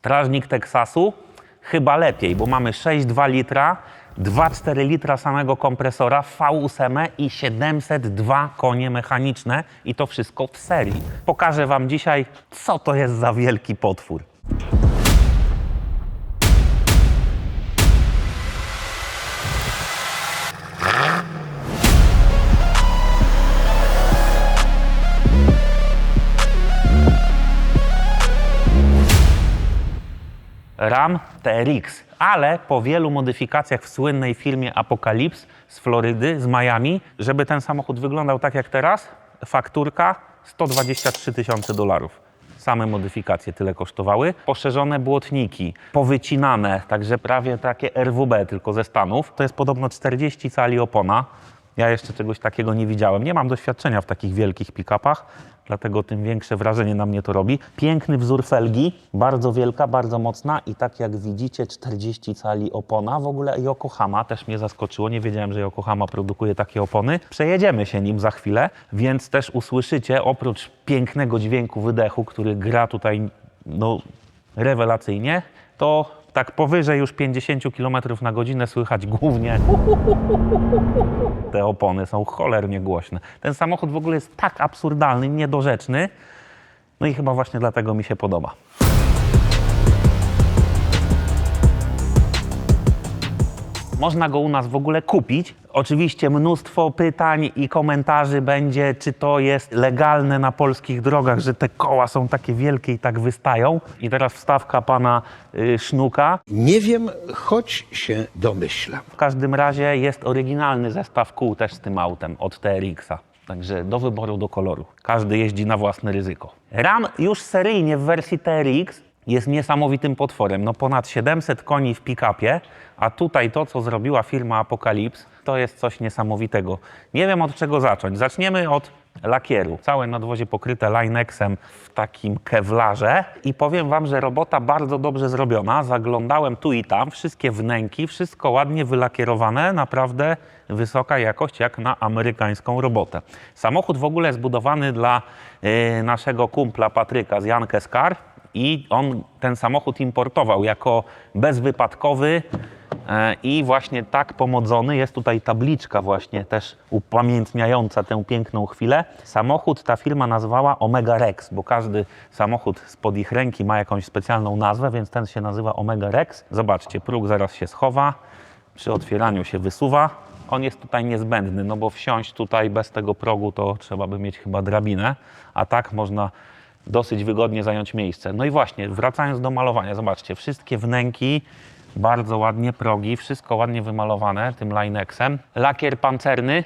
Strażnik Teksasu chyba lepiej, bo mamy 6,2 litra, 2,4 litra samego kompresora, V8 i 702 konie mechaniczne i to wszystko w serii. Pokażę Wam dzisiaj, co to jest za wielki potwór. Ram TRX, ale po wielu modyfikacjach w słynnej firmie Apocalypse z Florydy, z Miami, żeby ten samochód wyglądał tak jak teraz, fakturka 123 tysiące dolarów. Same modyfikacje tyle kosztowały. Poszerzone błotniki, powycinane, także prawie takie RWB, tylko ze Stanów. To jest podobno 40 cali opona. Ja jeszcze czegoś takiego nie widziałem. Nie mam doświadczenia w takich wielkich pick-upach, dlatego tym większe wrażenie na mnie to robi. Piękny wzór felgi, bardzo wielka, bardzo mocna i tak jak widzicie 40 cali opona. W ogóle Yokohama też mnie zaskoczyło. Nie wiedziałem, że Yokohama produkuje takie opony. Przejedziemy się nim za chwilę, więc też usłyszycie oprócz pięknego dźwięku wydechu, który gra tutaj no, rewelacyjnie, to tak powyżej już 50 km na godzinę słychać głównie te opony są cholernie głośne. Ten samochód w ogóle jest tak absurdalny, niedorzeczny. No i chyba właśnie dlatego mi się podoba. Można go u nas w ogóle kupić. Oczywiście mnóstwo pytań i komentarzy będzie, czy to jest legalne na polskich drogach, że te koła są takie wielkie i tak wystają. I teraz wstawka pana y, Sznuka. Nie wiem, choć się domyślam. W każdym razie jest oryginalny zestaw kół też z tym autem od TRX-a. Także do wyboru, do koloru. Każdy jeździ na własne ryzyko. Ram już seryjnie w wersji TRX jest niesamowitym potworem. No ponad 700 koni w pick-upie, a tutaj to, co zrobiła firma Apocalypse, to jest coś niesamowitego. Nie wiem od czego zacząć. Zaczniemy od lakieru. Całe nadwozie pokryte Linexem w takim kewlarze i powiem Wam, że robota bardzo dobrze zrobiona. Zaglądałem tu i tam, wszystkie wnęki, wszystko ładnie wylakierowane, naprawdę wysoka jakość jak na amerykańską robotę. Samochód w ogóle zbudowany dla y, naszego kumpla Patryka z Jankę Skar i on ten samochód importował jako bezwypadkowy e, i właśnie tak pomodzony. Jest tutaj tabliczka właśnie też upamiętniająca tę piękną chwilę. Samochód ta firma nazwała Omega Rex, bo każdy samochód spod ich ręki ma jakąś specjalną nazwę, więc ten się nazywa Omega Rex. Zobaczcie, próg zaraz się schowa, przy otwieraniu się wysuwa. On jest tutaj niezbędny, no bo wsiąść tutaj bez tego progu to trzeba by mieć chyba drabinę, a tak można dosyć wygodnie zająć miejsce. No i właśnie, wracając do malowania, zobaczcie, wszystkie wnęki, bardzo ładnie progi, wszystko ładnie wymalowane tym Linexem. Lakier pancerny,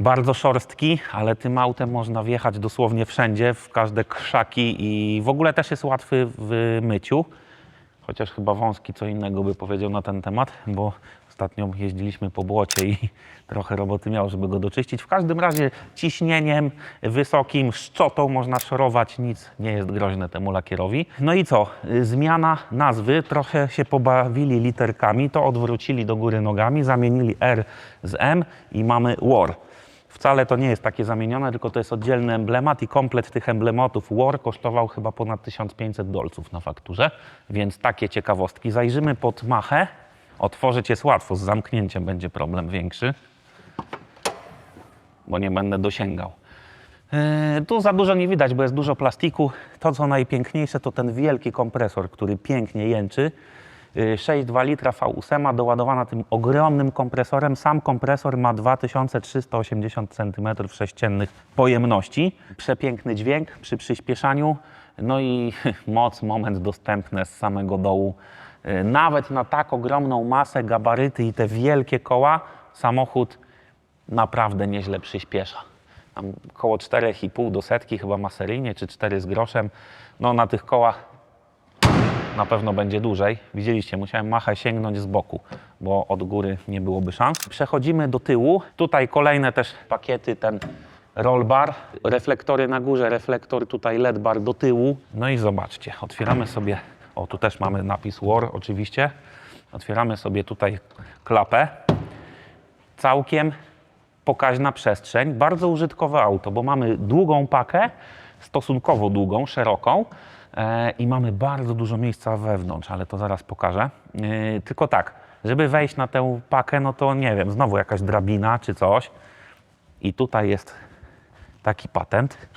bardzo szorstki, ale tym autem można wjechać dosłownie wszędzie, w każde krzaki i w ogóle też jest łatwy w myciu. Chociaż chyba wąski co innego by powiedział na ten temat, bo ostatnio jeździliśmy po błocie i trochę roboty miał, żeby go doczyścić. W każdym razie ciśnieniem wysokim, szczotą można szorować, nic nie jest groźne temu lakierowi. No i co? Zmiana nazwy, trochę się pobawili literkami, to odwrócili do góry nogami, zamienili R z M i mamy WAR. Wcale to nie jest takie zamienione, tylko to jest oddzielny emblemat i komplet tych emblematów War kosztował chyba ponad 1500 dolców na fakturze, więc takie ciekawostki. Zajrzymy pod machę. Otworzyć jest łatwo, z zamknięciem będzie problem większy, bo nie będę dosięgał. Yy, tu za dużo nie widać, bo jest dużo plastiku. To, co najpiękniejsze, to ten wielki kompresor, który pięknie jęczy. Yy, 6,2 litra V8 doładowana tym ogromnym kompresorem. Sam kompresor ma 2380 cm3 pojemności. Przepiękny dźwięk przy przyspieszaniu. No i moc, moment dostępny z samego dołu. Yy, Nawet na tak ogromną masę, gabaryty i te wielkie koła, samochód naprawdę nieźle przyspiesza. Tam koło 4,5 do setki chyba ma seryjnie, czy 4 z groszem. No na tych kołach na pewno będzie dłużej. Widzieliście, musiałem machę sięgnąć z boku, bo od góry nie byłoby szans. Przechodzimy do tyłu. Tutaj kolejne też pakiety, ten roll bar, reflektory na górze, reflektor tutaj LED bar do tyłu. No i zobaczcie, otwieramy sobie, o tu też mamy napis WAR oczywiście. Otwieramy sobie tutaj klapę. Całkiem pokaźna przestrzeń, bardzo użytkowe auto, bo mamy długą pakę, stosunkowo długą, szeroką, e, i mamy bardzo dużo miejsca wewnątrz, ale to zaraz pokażę. E, tylko tak, żeby wejść na tę pakę, no to nie wiem, znowu jakaś drabina czy coś. I tutaj jest taki patent,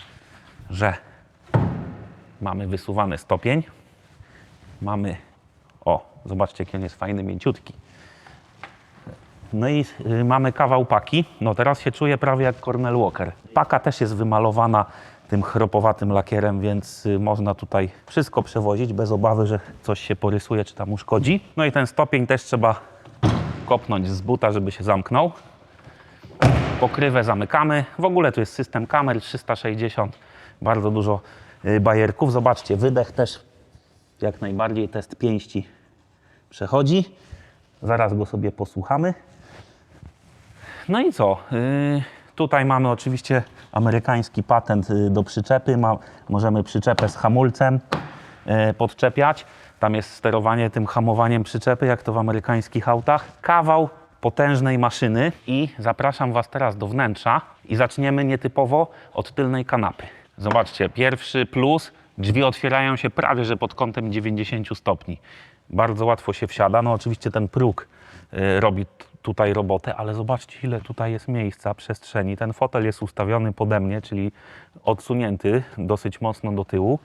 że mamy wysuwany stopień, mamy, o, zobaczcie, jaki on jest fajny, mięciutki. No i y, mamy kawał paki. No teraz się czuję prawie jak Cornel Walker. Paka też jest wymalowana tym chropowatym lakierem, więc y, można tutaj wszystko przewozić bez obawy, że coś się porysuje czy tam uszkodzi. No i ten stopień też trzeba kopnąć z buta, żeby się zamknął. Pokrywę zamykamy. W ogóle tu jest system kamer 360, bardzo dużo y, bajerków. Zobaczcie, wydech też jak najbardziej test pięści przechodzi. Zaraz go sobie posłuchamy. No i co? Yy, tutaj mamy oczywiście amerykański patent y, do przyczepy. Ma, możemy przyczepę z hamulcem y, podczepiać. Tam jest sterowanie tym hamowaniem przyczepy, jak to w amerykańskich autach. Kawał potężnej maszyny i zapraszam Was teraz do wnętrza i zaczniemy nietypowo od tylnej kanapy. Zobaczcie, pierwszy plus, drzwi otwierają się prawie że pod kątem 90 stopni. Bardzo łatwo się wsiada. No oczywiście ten próg y, robi tutaj robotę, ale zobaczcie ile tutaj jest miejsca, przestrzeni. Ten fotel jest ustawiony pode mnie, czyli odsunięty dosyć mocno do tyłu,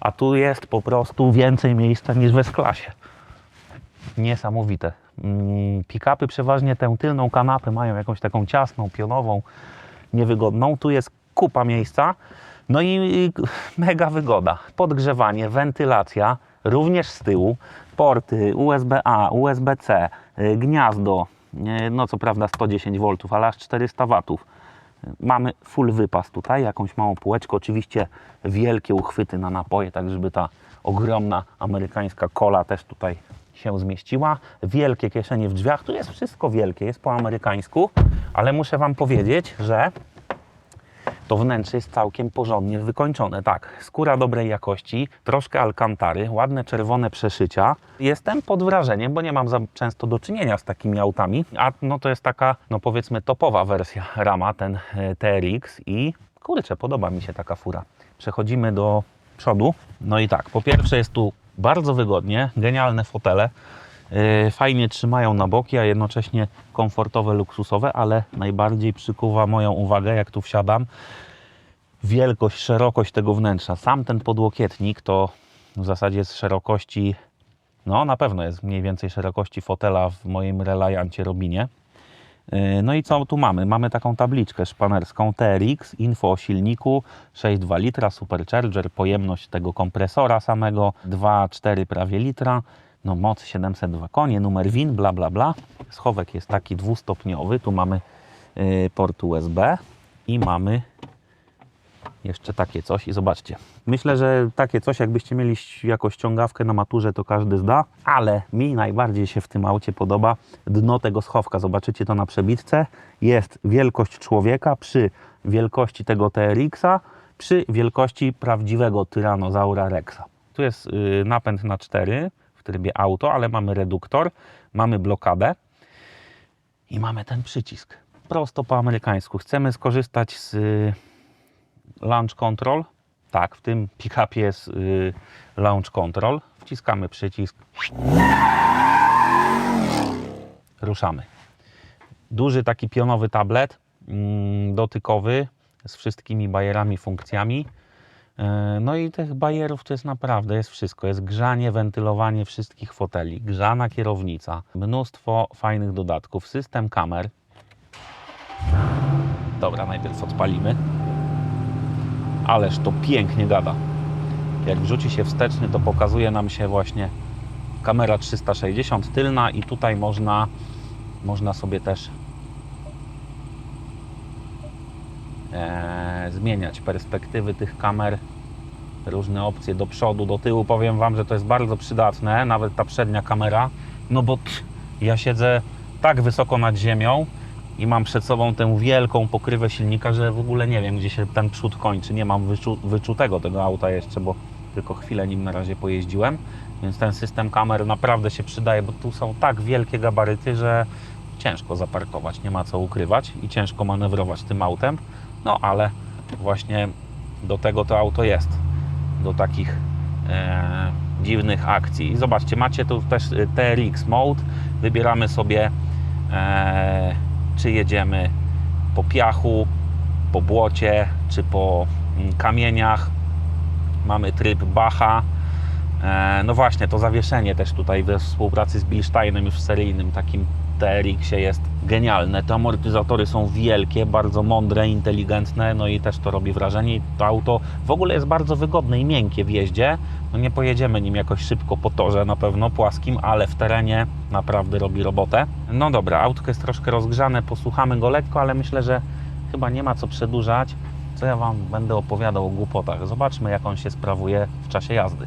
a tu jest po prostu więcej miejsca niż w S-klasie. Niesamowite. Mm, Pick-upy przeważnie tę tylną kanapę mają jakąś taką ciasną, pionową, niewygodną. Tu jest kupa miejsca. No i mega wygoda. Podgrzewanie, wentylacja, również z tyłu, porty USB-A, USB-C, y, gniazdo, y, no co prawda 110 V, ale aż 400 W. Mamy full wypas tutaj, jakąś małą półeczkę, oczywiście wielkie uchwyty na napoje, tak żeby ta ogromna amerykańska kola też tutaj się zmieściła. Wielkie kieszenie w drzwiach, tu jest wszystko wielkie, jest po amerykańsku, ale muszę Wam powiedzieć, że to wnętrze jest całkiem porządnie wykończone. Tak, skóra dobrej jakości, troszkę alkantary, ładne czerwone przeszycia. Jestem pod wrażeniem, bo nie mam za często do czynienia z takimi autami, a no to jest taka, no powiedzmy topowa wersja Rama, ten e, TRX i kurczę, podoba mi się taka fura. Przechodzimy do przodu. No i tak, po pierwsze jest tu bardzo wygodnie, genialne fotele. Yy, Fajnie trzymają na boki, a jednocześnie komfortowe, luksusowe, ale najbardziej przykuwa moją uwagę, jak tu wsiadam, wielkość, szerokość tego wnętrza. Sam ten podłokietnik to w zasadzie z szerokości, no na pewno jest mniej więcej szerokości fotela w moim Reliancie Robinie. Yy, No i co tu mamy? Mamy taką tabliczkę szpanerską TRX, info o silniku, 6,2 litra, supercharger, pojemność tego kompresora samego 2,4 prawie litra, no moc 702 konie, numer WIN, bla bla bla. Schowek jest taki dwustopniowy, tu mamy yy, port USB i mamy jeszcze takie coś i zobaczcie. Myślę, że takie coś, jakbyście mieli jako ściągawkę na maturze, to każdy zda, ale mi najbardziej się w tym aucie podoba dno tego schowka. Zobaczycie to na przebitce. Jest wielkość człowieka przy wielkości tego TRX-a, przy wielkości prawdziwego Tyrannosaura Rexa. Tu jest y, napęd na 4 w trybie auto, ale mamy reduktor, mamy blokadę i mamy ten przycisk. Prosto po amerykańsku. Chcemy skorzystać z y, Launch Control. Tak, w tym pick-upie jest y, Launch Control. Wciskamy przycisk. Ruszamy. Duży taki pionowy tablet mm, dotykowy z wszystkimi bajerami, funkcjami. E, No i tych bajerów to jest naprawdę, jest wszystko. Jest grzanie, wentylowanie wszystkich foteli, grzana kierownica, mnóstwo fajnych dodatków, system kamer. Dobra, najpierw odpalimy. Ależ to pięknie gada. Jak wrzuci się wsteczny, to pokazuje nam się właśnie kamera 360 tylna i tutaj można, można sobie też e, zmieniać perspektywy tych kamer, różne opcje do przodu, do tyłu. Powiem Wam, że to jest bardzo przydatne, nawet ta przednia kamera, no bo t, ja siedzę tak wysoko nad ziemią i mam przed sobą tę wielką pokrywę silnika, że w ogóle nie wiem, gdzie się ten przód kończy. Nie mam wyczu, wyczutego tego auta jeszcze, bo tylko chwilę nim na razie pojeździłem, więc ten system kamer naprawdę się przydaje, bo tu są tak wielkie gabaryty, że ciężko zaparkować, nie ma co ukrywać i ciężko manewrować tym autem. No ale właśnie do tego to auto jest. Do takich e, dziwnych akcji. I zobaczcie, macie tu też y, TRX Mode. Wybieramy sobie, e, czy jedziemy po piachu, po błocie, czy po mm, kamieniach. Mamy tryb Bacha. E, No właśnie, to zawieszenie też tutaj we współpracy z Bilsteinem już seryjnym takim TRX-ie jest genialne. Te amortyzatory są wielkie, bardzo mądre, inteligentne, no i też to robi wrażenie. To auto w ogóle jest bardzo wygodne i miękkie w jeździe. No nie pojedziemy nim jakoś szybko po torze na pewno płaskim, ale w terenie naprawdę robi robotę. No dobra, autko jest troszkę rozgrzane, posłuchamy go lekko, ale myślę, że chyba nie ma co przedłużać. Co ja Wam będę opowiadał o głupotach. Zobaczmy, jak on się sprawuje w czasie jazdy.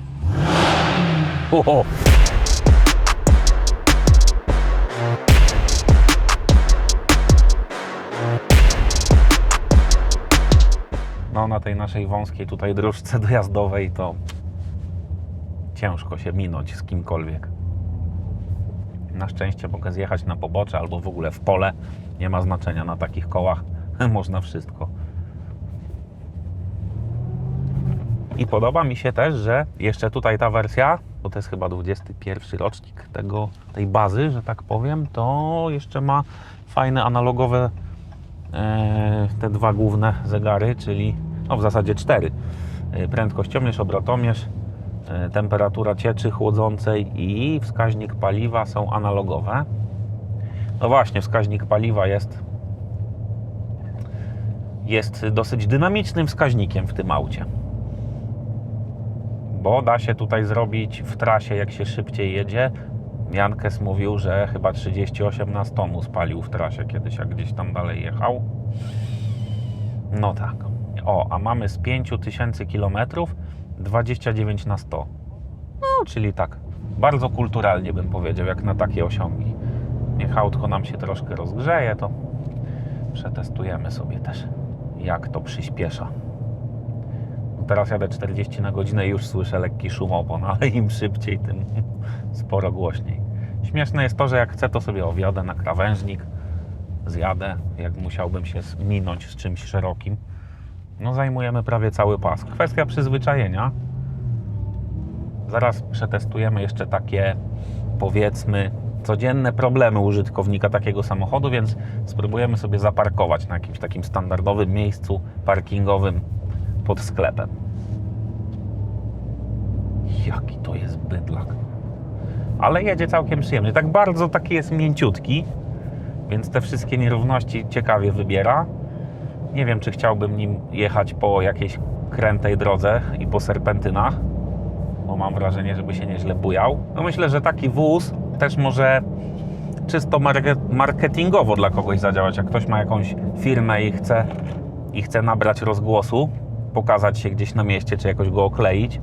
No na tej naszej wąskiej tutaj dróżce dojazdowej to ciężko się minąć z kimkolwiek. Na szczęście mogę zjechać na pobocze albo w ogóle w pole. Nie ma znaczenia na takich kołach. Można wszystko. I podoba mi się też, że jeszcze tutaj ta wersja, bo to jest chyba 21 rocznik tego, tej bazy, że tak powiem, to jeszcze ma fajne analogowe e, te dwa główne zegary, czyli no w zasadzie cztery. E, Prędkościomierz, obrotomierz, e, temperatura cieczy chłodzącej i wskaźnik paliwa są analogowe. No właśnie, wskaźnik paliwa jest jest dosyć dynamicznym wskaźnikiem w tym aucie bo da się tutaj zrobić w trasie, jak się szybciej jedzie. Jankes mówił, że chyba 38 na 100 mu spalił w trasie kiedyś, jak gdzieś tam dalej jechał. No tak. O, a mamy z 5000 km 29 na 100. No, czyli tak, bardzo kulturalnie bym powiedział, jak na takie osiągi. Niech autko nam się troszkę rozgrzeje, to przetestujemy sobie też, jak to przyspiesza. Teraz jadę 40 na godzinę i już słyszę lekki szum opon, ale im szybciej, tym sporo głośniej. Śmieszne jest to, że jak chcę, to sobie owiodę na krawężnik, zjadę, jak musiałbym się minąć z czymś szerokim. No zajmujemy prawie cały pas. Kwestia przyzwyczajenia. Zaraz przetestujemy jeszcze takie, powiedzmy, codzienne problemy użytkownika takiego samochodu, więc spróbujemy sobie zaparkować na jakimś takim standardowym miejscu parkingowym pod sklepem. Jaki to jest bydlak. Ale jedzie całkiem przyjemnie. Tak bardzo taki jest mięciutki, więc te wszystkie nierówności ciekawie wybiera. Nie wiem, czy chciałbym nim jechać po jakiejś krętej drodze i po serpentynach, bo mam wrażenie, żeby się nieźle bujał. No myślę, że taki wóz też może czysto marke- marketingowo dla kogoś zadziałać. Jak ktoś ma jakąś firmę i chce, i chce nabrać rozgłosu, pokazać się gdzieś na mieście, czy jakoś go okleić,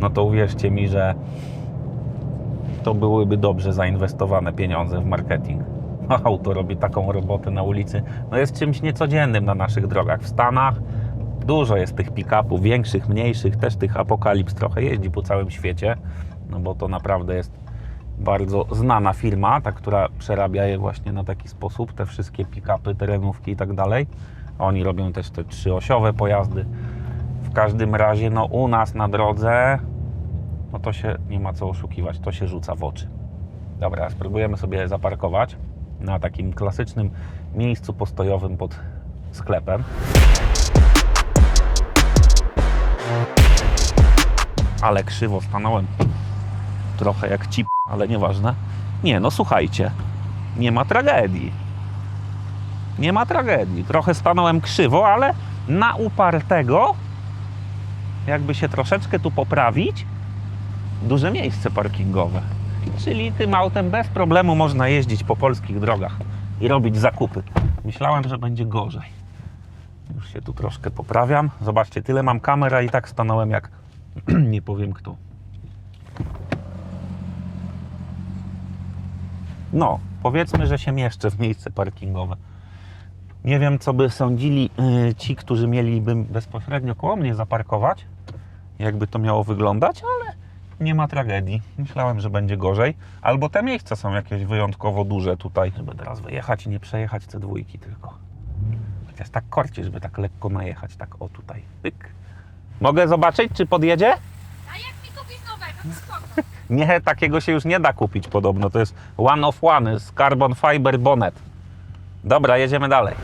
no to uwierzcie mi, że to byłyby dobrze zainwestowane pieniądze w marketing. Auto robi taką robotę na ulicy. No jest czymś niecodziennym na naszych drogach. W Stanach dużo jest tych pick-upów, większych, mniejszych, też tych apokalips trochę jeździ po całym świecie, no bo to naprawdę jest bardzo znana firma, ta, która przerabia je właśnie na taki sposób, te wszystkie pick-upy, terenówki i tak dalej. Oni robią też te trzyosiowe pojazdy. W każdym razie, no u nas na drodze, no to się nie ma co oszukiwać, to się rzuca w oczy. Dobra, spróbujemy sobie zaparkować na takim klasycznym miejscu postojowym pod sklepem. Ale krzywo stanąłem. Trochę jak cip, ale nieważne. Nie, no słuchajcie, nie ma tragedii. Nie ma tragedii. Trochę stanąłem krzywo, ale na upartego, jakby się troszeczkę tu poprawić, duże miejsce parkingowe. Czyli tym autem bez problemu można jeździć po polskich drogach i robić zakupy. Myślałem, że będzie gorzej. Już się tu troszkę poprawiam. Zobaczcie, tyle mam kamera i tak stanąłem jak nie powiem kto. No, powiedzmy, że się mieszczę w miejsce parkingowe. Nie wiem, co by sądzili y, ci, którzy mieliby bezpośrednio koło mnie zaparkować, jakby to miało wyglądać, ale nie ma tragedii. Myślałem, że będzie gorzej. Albo te miejsca są jakieś wyjątkowo duże tutaj, żeby teraz wyjechać i nie przejechać te dwójki tylko. Chociaż tak korci, żeby tak lekko najechać, tak o tutaj. Pyk. Mogę zobaczyć, czy podjedzie? A jak mi Nie, takiego się już nie da kupić podobno. To jest one of one z carbon fiber bonnet. Dobra, jedziemy dalej.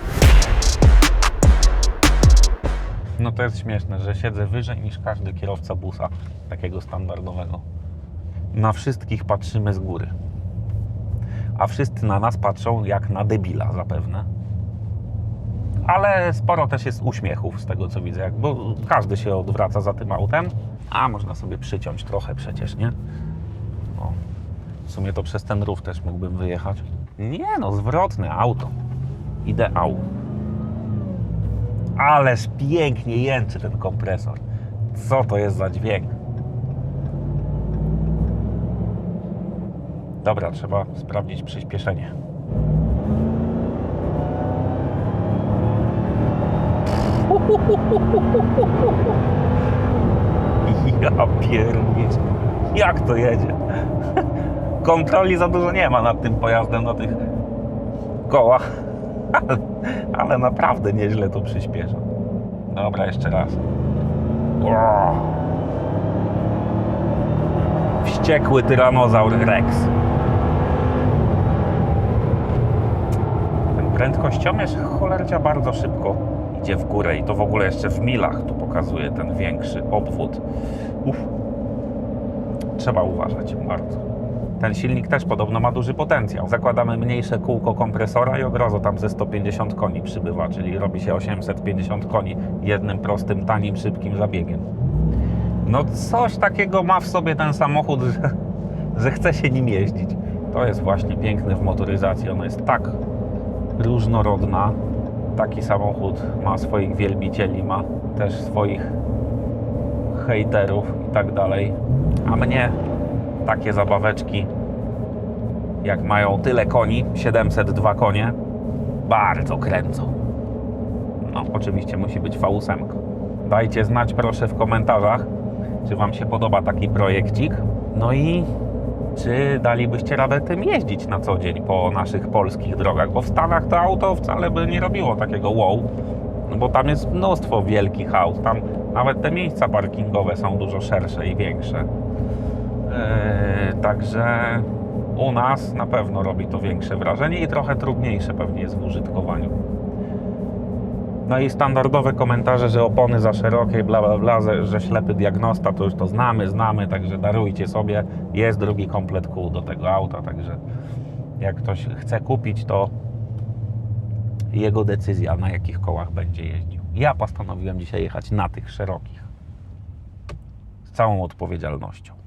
No to jest śmieszne, że siedzę wyżej niż każdy kierowca busa, takiego standardowego. Na wszystkich patrzymy z góry. A wszyscy na nas patrzą jak na debila zapewne. Ale sporo też jest uśmiechów z tego co widzę, bo każdy się odwraca za tym autem. A można sobie przyciąć trochę przecież, nie? O, w sumie to przez ten rów też mógłbym wyjechać. Nie no, zwrotne auto. Ideał. Ależ pięknie jęczy ten kompresor. Co to jest za dźwięk? Dobra, trzeba sprawdzić przyspieszenie. Ja pierniczę. Jak to jedzie? Kontroli za dużo nie ma nad tym pojazdem, na tych kołach. Ale naprawdę nieźle to przyspiesza. Dobra, jeszcze raz. Wściekły tyranozaur Rex. Ten prędkościomierz cholercia bardzo szybko idzie w górę i to w ogóle jeszcze w milach tu pokazuje ten większy obwód. Uf. Trzeba uważać bardzo. Ten silnik też podobno ma duży potencjał. Zakładamy mniejsze kółko kompresora i od razu tam ze 150 koni przybywa, czyli robi się 850 koni jednym prostym, tanim, szybkim zabiegiem. No coś takiego ma w sobie ten samochód, że, że chce się nim jeździć. To jest właśnie piękne w motoryzacji. Ona jest tak różnorodna. Taki samochód ma swoich wielbicieli, ma też swoich hejterów i tak dalej. A mnie takie zabaweczki, jak mają tyle koni, 702 konie, bardzo kręcą. No, oczywiście musi być V8. Dajcie znać proszę w komentarzach, czy Wam się podoba taki projekcik. No i czy dalibyście radę tym jeździć na co dzień po naszych polskich drogach? Bo w Stanach to auto wcale by nie robiło takiego wow, no bo tam jest mnóstwo wielkich aut. Tam nawet te miejsca parkingowe są dużo szersze i większe. Yy, także u nas na pewno robi to większe wrażenie i trochę trudniejsze pewnie jest w użytkowaniu. No i standardowe komentarze, że opony za szerokie, bla bla bla, że ślepy diagnosta, to już to znamy, znamy, także darujcie sobie. Jest drugi komplet kół do tego auta, także jak ktoś chce kupić, to jego decyzja, na jakich kołach będzie jeździł. Ja postanowiłem dzisiaj jechać na tych szerokich. Z całą odpowiedzialnością.